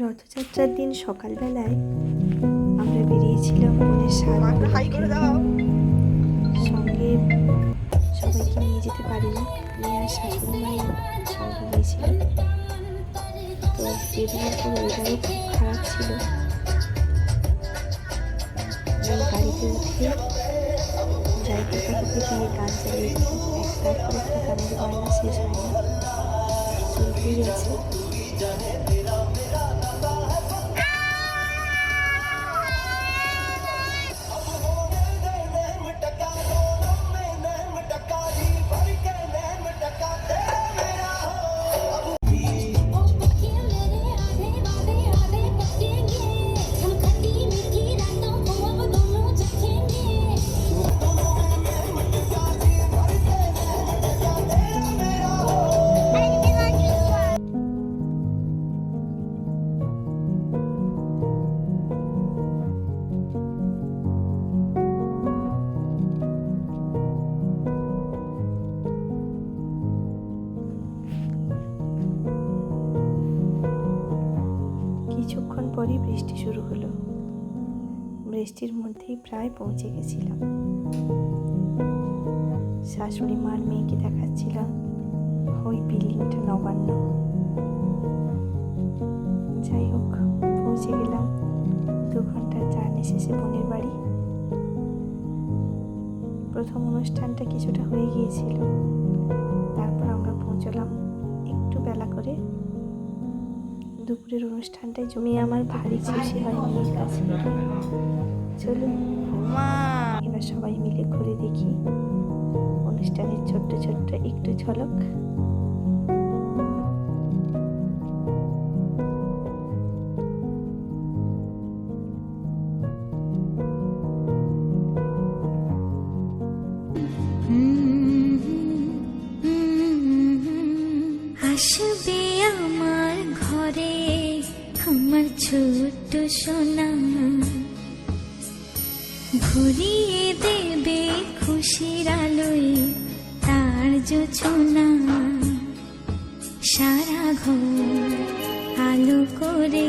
রথযাত্রার দিন সকালবেলায় আমরা বেরিয়েছিলাম সাত সঙ্গে সবাইকে নিয়ে যেতে পারিনি। মেয়ে আর শাশুড়ি মাই সঙ্গে গিয়েছিলাম। তো বেরিয়ে পর ওয়েদারও খুব খারাপ ছিল। গাড়িতে উঠে ড্রাইভার কাকুকে দিয়ে গান চালিয়েছি একটার পর একটা গানের বায়না শেষ হয় না চলতেই আছে। পরই বৃষ্টি শুরু হলো। বৃষ্টির মধ্যেই প্রায় পৌঁছে গেছিলাম। শাশুড়ি মার মেয়েকে দেখাচ্ছিলাম ওই বিল্ডিংটা নবান্ন। যাই হোক, পৌঁছে গেলাম দু ঘণ্টার জার্নি শেষে বোনের বাড়ি। প্রথম অনুষ্ঠানটা কিছুটা হয়ে গিয়েছিল। দুপুরের অনুষ্ঠানটাই জমি আমার ভারী খুশি হয় মেয়ের কাছে চলুন, এবার সবাই মিলে ঘুরে দেখি। অনুষ্ঠানের ছোট্ট ছোট্ট একটু ঝলক। আসবে আমার ছোট্ট সোনা ভরিয়ে দেবে খুশির আলোয় তার যোচনা সারা ঘর আলো করে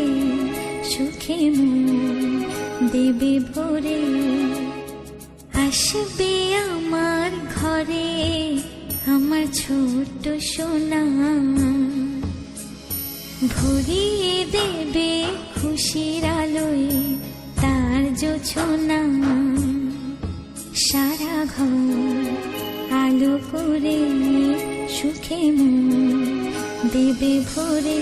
সুখে মন দেবে ভরে। আসবে আমার ঘরে আমার ছোট্ট সোনা। ভরিয়ে দেবে খুশির আলোয় তার জোছনা সারা ঘর আলো করে সুখে মন দেবে ভরে।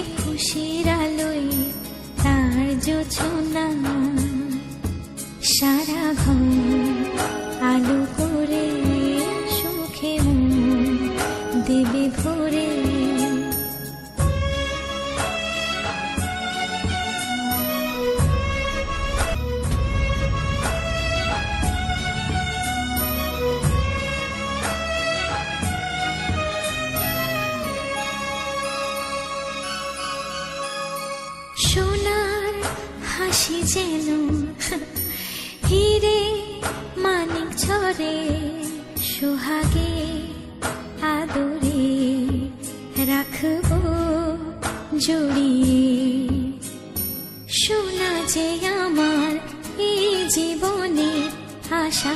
হাসি যেন হিরে মানিক ঝরে, সোহাগে আদরে রাখব জড়িয়ে। সোনা যে আমার এই জীবনে আশা,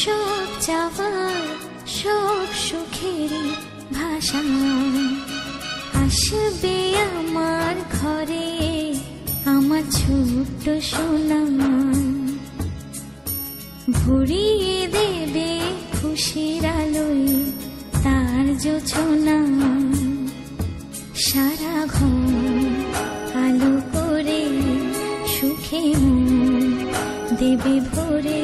সব চাওয়ার সব সুখের ভাষা। আসবে আমার ঘরে আমার ছোট্ট সোনা ভরিয়ে দেবে খুশির আলোয় তার যোছনা সারা ঘর আলো করে সুখে দেবে ভরে।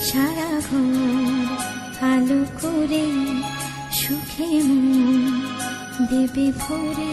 সারা ঘর আলো করে সুখে দেবে ভরে।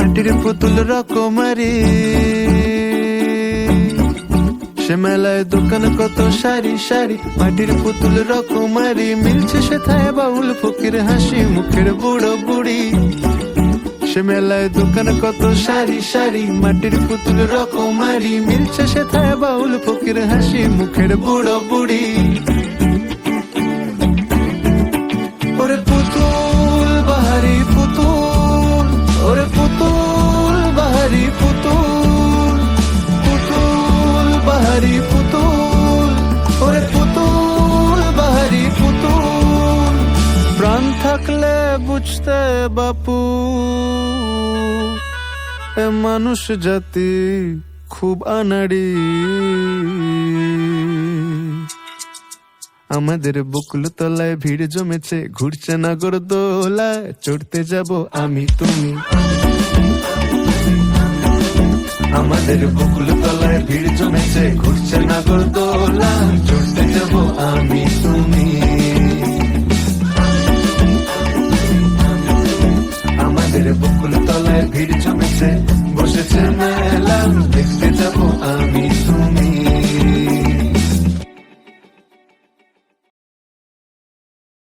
মাটির পুতুল রকমারি সে মেলায় দোকান কত সারি সারি মাটির পুতুল রকমারি মিলছে সেথায় বাউল ফকির হাসি মুখের বুড়ো বুড়ি সে মেলায় দোকান কত সারি সারি মাটির পুতুল রকমারি মিলছে সেথায় বাউল ফকির হাসি মুখের বুড়ো বুড়ি বুঝতে বাপু, এ মানুষ জাতি খুব আনাড়ি। আমাদের বকুল তলায় ভিড় জমেছে, ঘুরছে নাগর দোলা চড়তে যাব আমি তুমি। আমাদের বকুল তলায় ভিড় জমেছে, ঘুরছে নাগর দোলা চড়তে যাব আমি তুমি।